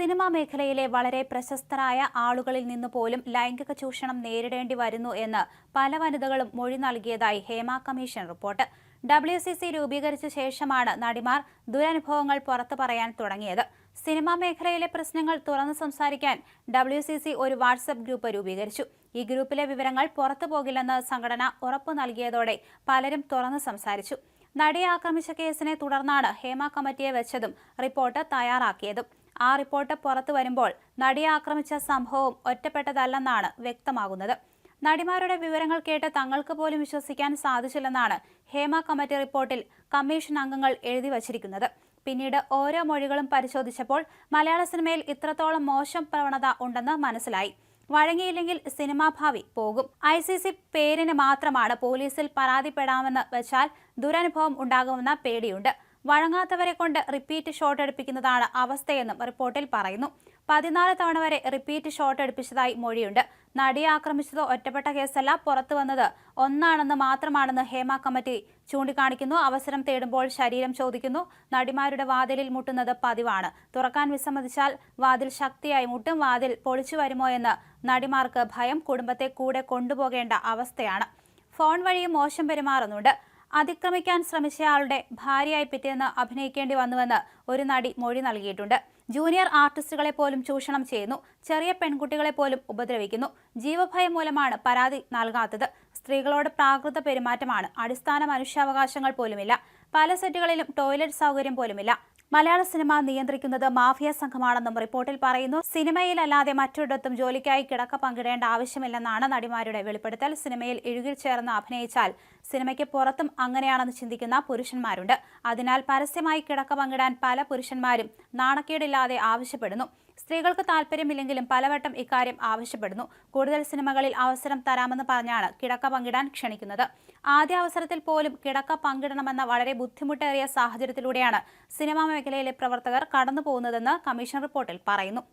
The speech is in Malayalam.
സിനിമാ മേഖലയിലെ വളരെ പ്രശസ്തരായ ആളുകളിൽ നിന്ന് പോലും ലൈംഗിക ചൂഷണം നേരിടേണ്ടി വരുന്നു എന്ന് പല വനിതകളും മൊഴി നൽകിയതായി Hema commission report. W C C രൂപീകരിച്ച ശേഷമാണ് നടിമാർ ദുരനുഭവങ്ങൾ പുറത്തു പറയാൻ തുടങ്ങിയത്. സിനിമാ മേഖലയിലെ പ്രശ്നങ്ങൾ തുറന്നു സംസാരിക്കാൻ ഡബ്ല്യു സി സി ഒരു വാട്സപ്പ് ഗ്രൂപ്പ് രൂപീകരിച്ചു. ഈ ഗ്രൂപ്പിലെ വിവരങ്ങൾ പുറത്തു പോകില്ലെന്ന് സംഘടന ഉറപ്പു നൽകിയതോടെ പലരും തുറന്നു സംസാരിച്ചു. നടിയെ ആക്രമിച്ച കേസിനെ തുടർന്നാണ് ഹേമ കമ്മിറ്റിയെ വെച്ചതും റിപ്പോർട്ട് തയ്യാറാക്കിയതും. ആ റിപ്പോർട്ട് പുറത്തു വരുമ്പോൾ നടിയെ ആക്രമിച്ച സംഭവം ഒറ്റപ്പെട്ടതല്ലെന്നാണ് വ്യക്തമാകുന്നത്. നടിമാരുടെ വിവരങ്ങൾ കേട്ട് തങ്ങൾക്ക് പോലും വിശ്വസിക്കാൻ സാധിച്ചില്ലെന്നാണ് ഹേമ കമ്മിറ്റി റിപ്പോർട്ടിൽ കമ്മീഷൻ അംഗങ്ങൾ എഴുതി വച്ചിരിക്കുന്നത്. പിന്നീട് ഓരോ മൊഴികളും പരിശോധിച്ചപ്പോൾ മലയാള സിനിമയിൽ ഇത്രത്തോളം മോശം പ്രവണത ഉണ്ടെന്ന് മനസ്സിലായി. വഴങ്ങിയില്ലെങ്കിൽ സിനിമാ ഭാവി പോകും. ഐ സി സി പേരിന് മാത്രമാണ് പോലീസിൽ പരാതിപ്പെടാമെന്ന് വെച്ചാൽ ദുരനുഭവം ഉണ്ടാകുമെന്ന പേടിയുണ്ട്. വഴങ്ങാത്തവരെ കൊണ്ട് റിപ്പീറ്റ് ഷോട്ട് എടുപ്പിക്കുന്നതാണ് അവസ്ഥയെന്നും റിപ്പോർട്ടിൽ പറയുന്നു. പതിനാല് തവണ വരെ റിപ്പീറ്റ് ഷോട്ട് എടുപ്പിച്ചതായി മൊഴിയുണ്ട്. നടിയെ ആക്രമിച്ചതോ ഒറ്റപ്പെട്ട കേസല്ല പുറത്തു വന്നത്. ഒന്നാണെന്ന് മാത്രമാണെന്ന് ഹേമ കമ്മിറ്റി ചൂണ്ടിക്കാണിക്കുന്നു. അവസരം തേടുമ്പോൾ ശരീരം ചോദിക്കുന്നു. നടിമാരുടെ വാതിലിൽ മുട്ടുന്നത് പതിവാണ്. തുറക്കാൻ വിസമ്മതിച്ചാൽ വാതിൽ ശക്തിയായി മുട്ടും. വാതിൽ പൊളിച്ചു വരുമോ എന്ന് നടിമാർക്ക് ഭയം. കുടുംബത്തെ കൂടെ കൊണ്ടുപോകേണ്ട അവസ്ഥയാണ്. ഫോൺ വഴിയും മോശം പെരുമാറുന്നുണ്ട്. അതിക്രമിക്കാൻ ശ്രമിച്ചയാളുടെ ഭാര്യയായി പിറ്റേന്ന് അഭിനയിക്കേണ്ടി വന്നുവെന്ന് ഒരു നടി മൊഴി നൽകിയിട്ടുണ്ട്. ജൂനിയർ ആർട്ടിസ്റ്റുകളെ പോലും ചൂഷണം ചെയ്യുന്നു. ചെറിയ പെൺകുട്ടികളെ പോലും ഉപദ്രവിക്കുന്നു. ജീവഭയം മൂലമാണ് പരാതി നൽകാത്തത്. സ്ത്രീകളോട് പ്രാകൃത പെരുമാറ്റമാണ്. അടിസ്ഥാന മനുഷ്യാവകാശങ്ങൾ പോലുമില്ല. പല സെറ്റുകളിലും ടോയ്ലറ്റ് സൗകര്യം പോലുമില്ല. മലയാള സിനിമ നിയന്ത്രിക്കുന്നത് മാഫിയ സംഘമാണെന്നും റിപ്പോർട്ടിൽ പറയുന്നു. സിനിമയിലല്ലാതെ മറ്റൊരിടത്തും ജോലിക്കായി കിടക്ക പങ്കിടേണ്ട ആവശ്യമില്ലെന്നാണ് നടിമാരുടെ വെളിപ്പെടുത്തൽ. സിനിമയിൽ ഇഴുകിൽ ചേർന്ന് അഭിനയിച്ചാൽ സിനിമയ്ക്ക് പുറത്തും അങ്ങനെയാണെന്ന് ചിന്തിക്കുന്ന പുരുഷന്മാരുണ്ട്. അതിനാൽ പരസ്യമായി കിടക്ക പങ്കിടാൻ പല പുരുഷന്മാരും നാണക്കേടില്ലാതെ ആവശ്യപ്പെടുന്നു. സ്ത്രീകൾക്ക് താല്പര്യമില്ലെങ്കിലും പലവട്ടം ഇക്കാര്യം ആവശ്യപ്പെടുന്നു. കൂടുതൽ സിനിമകളിൽ അവസരം തരാമെന്ന് പറഞ്ഞാണ് കിടക്ക പങ്കിടാൻ ക്ഷണിക്കുന്നത്. ആദ്യ അവസരത്തിൽ പോലും കിടക്ക പങ്കിടണമെന്ന വളരെ ബുദ്ധിമുട്ടേറിയ സാഹചര്യത്തിലൂടെയാണ് സിനിമാ മേഖലയിലെ പ്രവർത്തകർ കടന്നു പോകുന്നതെന്ന് കമ്മീഷൻ റിപ്പോർട്ടിൽ പറയുന്നു.